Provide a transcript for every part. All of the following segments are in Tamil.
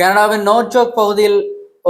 கனடாவின் நோட்சோக் பகுதியில்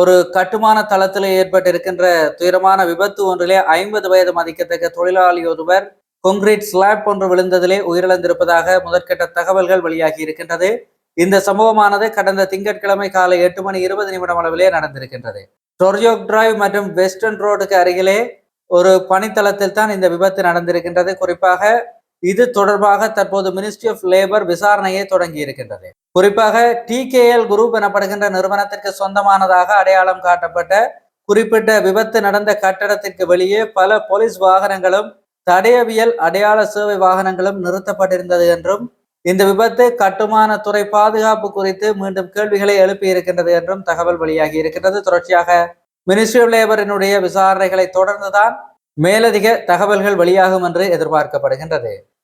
ஒரு கட்டுமான தளத்தில் ஏற்பட்டிருக்கின்ற துயரமான விபத்து ஒன்றிலே ஐம்பது வயது மதிக்கத்தக்க தொழிலாளி ஒருவர் கொங்கிரீட் ஸ்லாப் ஒன்று விழுந்ததிலே உயிரிழந்திருப்பதாக முதற்கட்ட தகவல்கள் வெளியாகி இருக்கின்றது. இந்த சம்பவமானது கடந்த திங்கட்கிழமை காலை எட்டு மணி இருபது நிமிடம் அளவிலே நடந்திருக்கின்றது. டொர்யோக் டிரைவ் மற்றும் வெஸ்டர்ன் ரோடுக்கு அருகிலே ஒரு பணித்தளத்தில் தான் இந்த விபத்து நடந்திருக்கின்றது. குறிப்பாக இது தொடர்பாக தற்போது மினிஸ்ட்ரி ஆஃப் லேபர் விசாரணையை தொடங்கி இருக்கின்றது. குறிப்பாக டிகேஎல் குரூப் எனப்படுகின்ற நிறுவனத்திற்கு சொந்தமானதாக அடையாளம் காட்டப்பட்ட குறிப்பிட்ட விபத்து நடந்த கட்டடத்திற்கு வெளியே பல போலீஸ் வாகனங்களும் தடயவியல் அடையாள சேவை வாகனங்களும் நிறுத்தப்பட்டிருந்தது என்றும் இந்த விபத்து கட்டுமான துறை பாதுகாப்பு குறித்து மீண்டும் கேள்விகளை எழுப்பி இருக்கின்றது என்றும் தகவல் வெளியாகி இருக்கின்றது. தொடர்ச்சியாக மினிஸ்ட்ரி ஆஃப் லேபரினுடைய விசாரணைகளை தொடர்ந்துதான் மேலதிக தகவல்கள் வெளியாகும் என்று எதிர்பார்க்கப்படுகின்றது.